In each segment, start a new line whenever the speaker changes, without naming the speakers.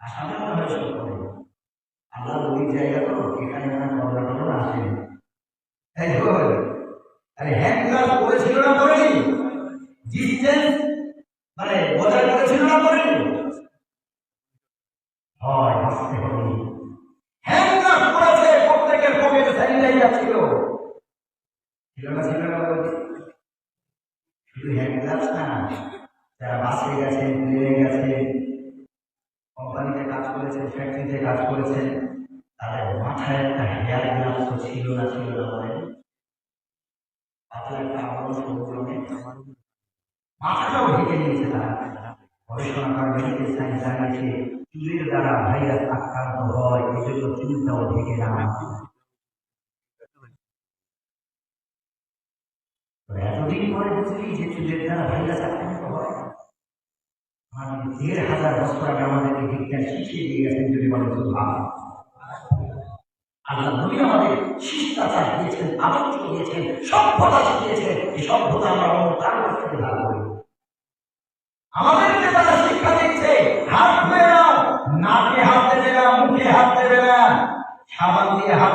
মনে করে আল্লাহ ওই জায়গা তো এখানে না করোনা টরোনা আসে তাই তো আরে হ্যান্ড গ্লাভ করেছিল না করেনি ডিস্টেন্স মানে বজায় না করেনি হয় প্রত্যেকের পকেটে না ছিল? শুধু হ্যান্ড গ্লাভস না যারা বাসে গেছে প্লেনে গেছে ফ্যাক্টরিতে কাজ করেছেন, তাদের মাথায় একটা হেয়ার গ্লাভস ছিল না ছিল না একটা আবরণ মাথাটাও ঢেকে নিয়েছে তারা। গবেষণা করা মেডিকেল জানিয়েছে দ্বারা ভাইরাস আক্রান্ত হয়, এই জন্য চুলটাও ঢেকে এতদিন পরে বুঝলি যে চুলের দ্বারা ভাইরাস আক্রান্ত হয় মানে দেড় হাজার বছর আগে আমাদেরকে বিজ্ঞান শিখিয়ে দিয়ে গেছেন যদি বলে আল্লাহ নবী আমাদের শিষ্টাচার দিয়েছেন, আদর্শ দিয়েছেন, সভ্যতা শিখিয়েছেন, এই সভ্যতা আমরা অন্য কার কাছ থেকে লাভ করি? আমাদেরকে তারা শিক্ষা দিচ্ছে, হাত ধুয়ে নাকে হাত দেবে না, মুখে হাত দেবে না, সাবান দিয়ে হাত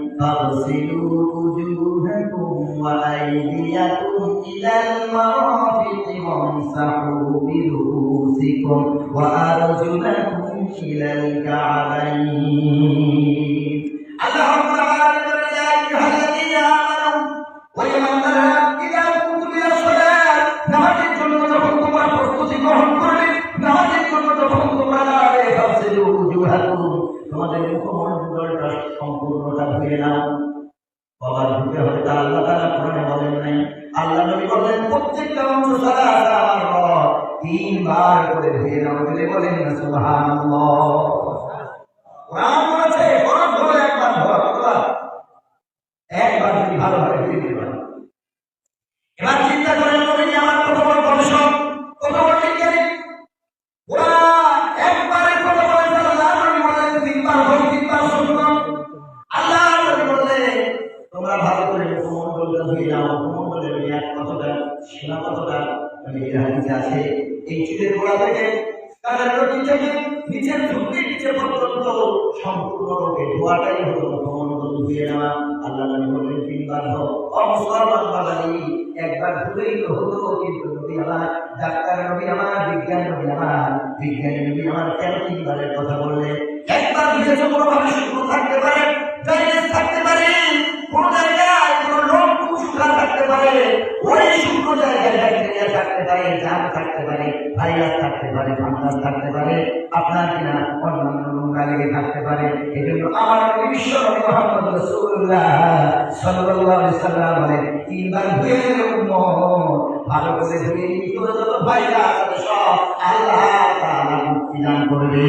فاغسلوا وجوهكم وأيديكم إلى المرافق وامسحوا برؤوسكم وأرجلكم إلى الكعبين নাও বাবার হবে তা আল্লাহ তারা কোরআনে বলেন নাই। আল্লাহ নবী বলেন প্রত্যেকটা অংশ সারা তিনবার করে ধুয়ে নাও বলে বলেন না, সুবহানাল্লাহ। কোরআন বলেছে ফরজ হলো একবার ধোয়া একবার যদি ভালো হাদিসে আছে। এই চুলের গোড়া থেকে নিচে হলো কিন্তু বিজ্ঞান নবী আমার কেন তিনবারের কথা বললেন? একবার শুকনো থাকতে পারে ফাঙ্গাস থাকতে পারে, আপনার কিনা অন্যান্য নোংরা লেগে থাকতে পারে। এজন্য জন্য আমার বিশ্ব তিনবার ভালো করে ধুয়ে ভাইরাস সব আল্লাহ করবে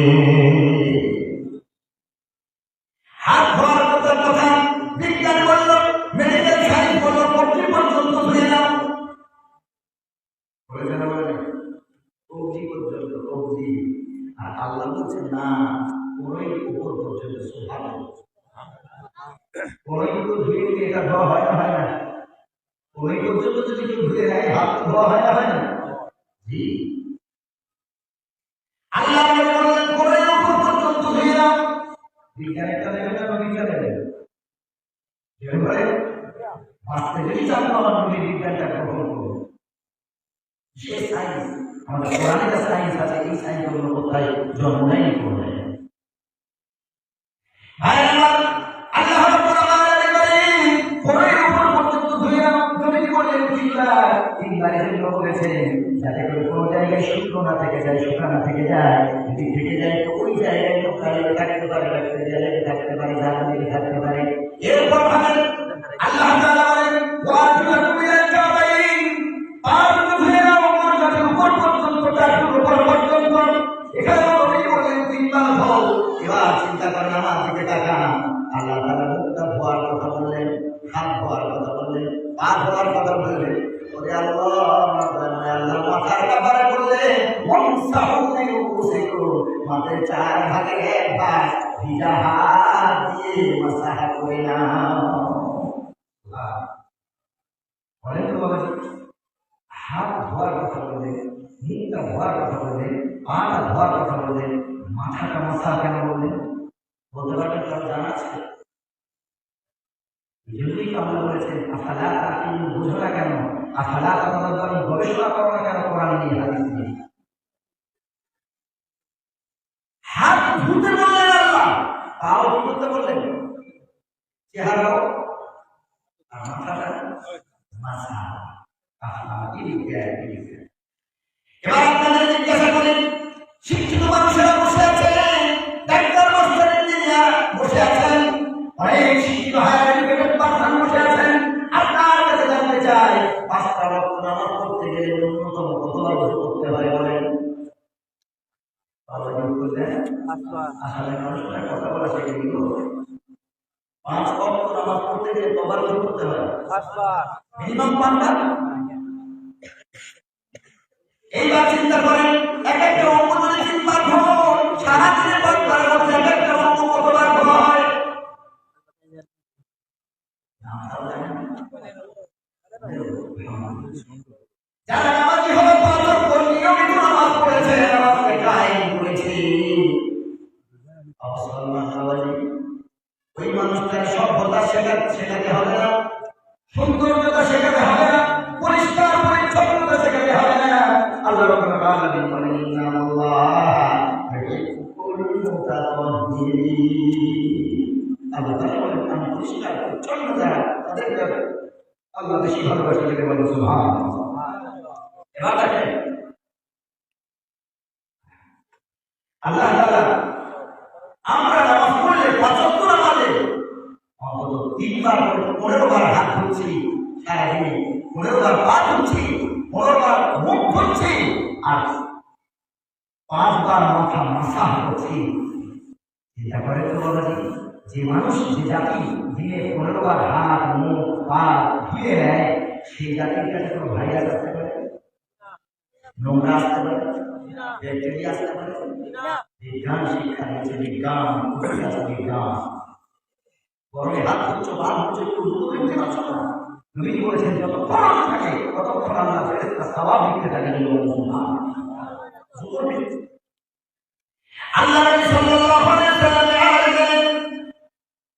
বলেন তিনবার তিনবার জন্য বলেছেন যাতে করে কোনো জায়গায় শুকনো না থেকে যায়, শুকানো থেকে যায়, যদি থেকে ওই জায়গায় নোংরা থাকতে পারে থাকতে পারে থাকতে পারে। এরপর আল্লাহ ধোয়ার কথা বললেন মাথাটা মাথা কেন বললেন বলতে পারবেন কারও। জানা আছে বলেছেন আফালা না কেন আফালা তোমাদের গবেষণা করো না কেন কোরআন নিয়ে হাদিস নিয়ে হাত ধুতে বললেন আল্লাহ পাও কি করতে বললেন চেহারাও আর মাথাটা মাথা এবার আপনাদের জিজ্ঞাসা করেন শিক্ষিত মানুষেরা বসে আছেন ডাক্তার মাস্টার ইঞ্জিনিয়ার বসে আছেন অনেক শিক্ষিত হায়ার এডুকেটেড পার্সন বসে আছেন আপনার কাছে জানতে চাই পাঁচটা রক্ত নামাজ করতে গেলে ন্যূনতম বসে করতে হয় বলেন কথা বলা শিখে দিল পাঁচ রক্ত নামাজ বসে করতে হয়। মিনিমাম পাঁচবার। এইবার চিন্তা করেন এক একটা আল্লাহ আমি পরিষ্কার পরিচ্ছন্ন যারা তাদেরকে আল্লাহ বেশি ভালোবাসে বলে বলেন দেখেন, আল্লাহ আমরা নামাজ পড়লে পাঁচ ওয়াক্ত নামাজে, অন্তত তিনবার পনেরো বার হাত ধুচ্ছি সারাদিনে পনেরো বার পা ধুচ্ছি পনেরো বার মুখ ধুচ্ছি আর পাঁচবার মাথা মাথা করছি করে তো বাবাজি যে মানুষ, যে জাতি দিনে পনেরো বার হাত, মুখ, পা ধুয়ে নেয়, সেই জাতির কাছে কোনো ভাইরাস আসতে পারে? নোংরা আসতে পারে? আসতে পারে? বিজ্ঞান শিক্ষা দিচ্ছে বিজ্ঞান বিজ্ঞান গরমে হাত ধরছো পা ধরছো একটু পাচ্ছ না? তুমি বলেছেন, যত গরম থাকে ততক্ষণ আল্লাহ ফেরেস্তা স্বাভাবিক থাকে আল্লাহ সাল্লাল্লাহু আলাইহি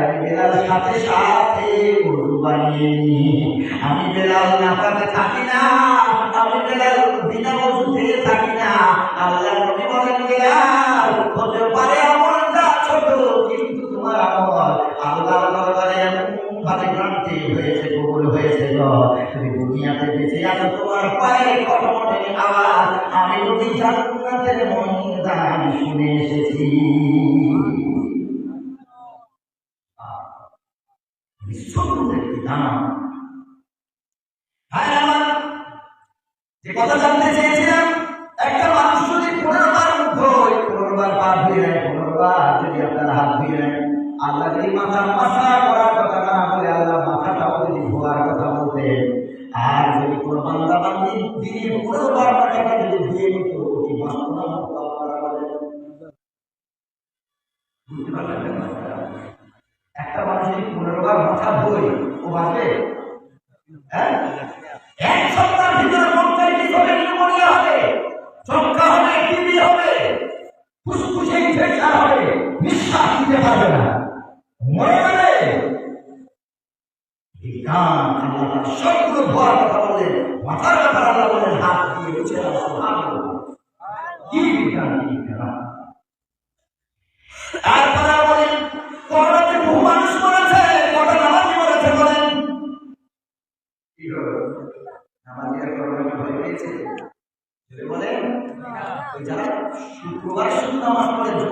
আমি বেলাল সাথে সাথে নিই। আমি বেলাল নাকাতে থাকি না, আমি বেলাল বিনা ওযু থেকে না। আল্লাহ নবী বলেন, বেলাল, হতে পারে আমলটা ছোট, কিন্তু তোমার আমল আল্লাহর দরবারে ভাবে গ্রান্তি হয়েছে, কবুল হয়েছে তুমি দুনিয়াতে বেঁচে আছো, তোমার পায়ের কটমটের আওয়াজ। আমি নবী জান্নাতের মহিদান শুনে এসেছি। বিশ্বব্রহ্মাণ্ডের বিধান হ্যাঁ আমার যে কথা জানতে চেয়েছিলাম, একটা মানুষ যদি পনেরো বার মুখ ধোয় পা ধুয়ে নেয় পনেরো যদি আপনার হাত ধুয়ে নেয়, আল্লাহ যদি মাথা মাথা করার কথা না বলে, আল্লাহ মাথাটাও যদি ধোয়ার কথা বলতেন, আর যদি কোনো বান্দা বান্দি দিনে পনেরো মাথাটা যদি ধুয়ে নিত কি বাস্তব বুঝতে পারলেন দিন পনেরোবার মাথা বই ও বাঁচবে হ্যাঁ? এক ভিতরে পঞ্চায়েত হবে, নিউমোনিয়া হবে হবে হবে ফুসফুসে ইনফেকশন হবে, নিঃশ্বাস দিতে পারবে না। মনে গেলে? বিজ্ঞান সবগুলো কথা বলে মাথার ব্যাপার বলে হাত দিয়ে বুঝে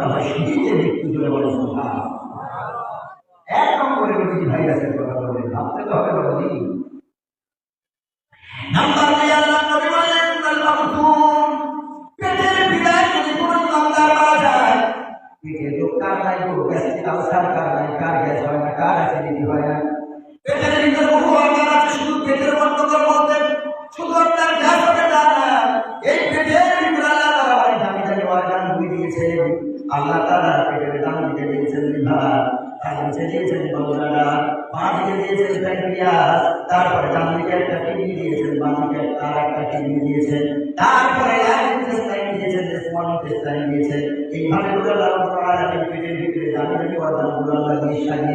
তাদের মৃত্যুটা মৃত্যু জুড়ে বলে, সুবহান এক নম্বরে যদি ভাইরাসের কথা বলে ভাবতে তো হবে বলি। নাম্বার কার নাই কার নাই, কার গ্যাস হয় না, কার অ্যাসিডিটি হয় না? পেটের ভিতরে বহু অর্গান আছে, শুধু দিয়েছেন। আল্লাহ তারা পেটের দাম দিতে দিয়েছেন তার নিচে দিয়েছেন পা দিয়েছেন প্যানক্রিয়াস, তারপরে ডান দিকে একটা কিডনি দিয়েছেন বাম দিকে আর একটা কিডনি দিয়েছেন, তারপরে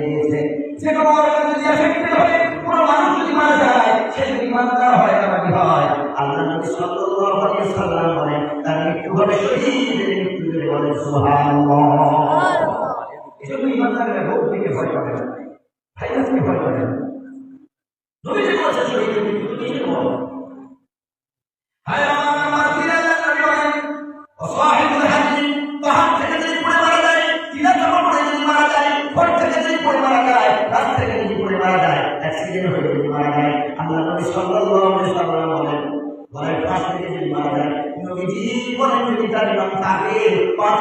দিয়েছে। আল্লাহ তার মৃত্যু। জুড়ে বলেন সুবহানাল্লাহ। এজন্য ইমানদারেরা রোগ থেকে ভয় করে না। ভাইরাসকে ভয় করে নবীজি বলেন যদি তার ইমাম থাকে পাঁচ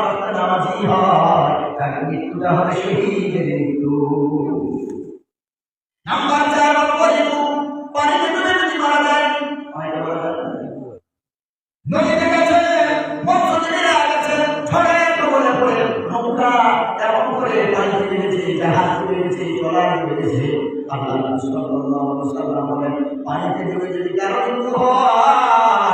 তার মৃত্যুটা হবে শহীদের করে জাহাজ গেছে ট্রলার সাল্লাল্লাহু আলাইহি পানিতে ডুবে যদি কারও মৃত্যু হয়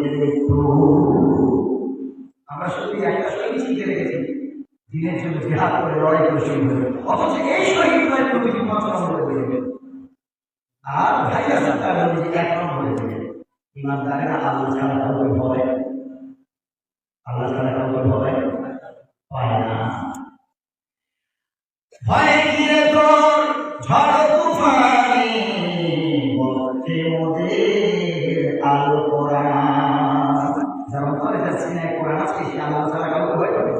জিহাদ করে লড়াই করে শহীদ হয়ে অথচ এই শহীদ নয় নবীজি পাঁচ নম্বরে বেড়ে আর ভাইরাস তার নবীজি এক নম্বরে বেড়ে ইমানদারেরা আল্লাহ ছাড়া কাউকে ভয় আল্লাহ ছাড়া কাউকে ভয় পায় না। ভয় ঘিরে তোর ঝড় তুফানে? বলতে মোদের আলো কোরআন যেমন যাচ্ছি না কোরআন আজকে সে আল্লাহ ছাড়া কাউকে ভয় করে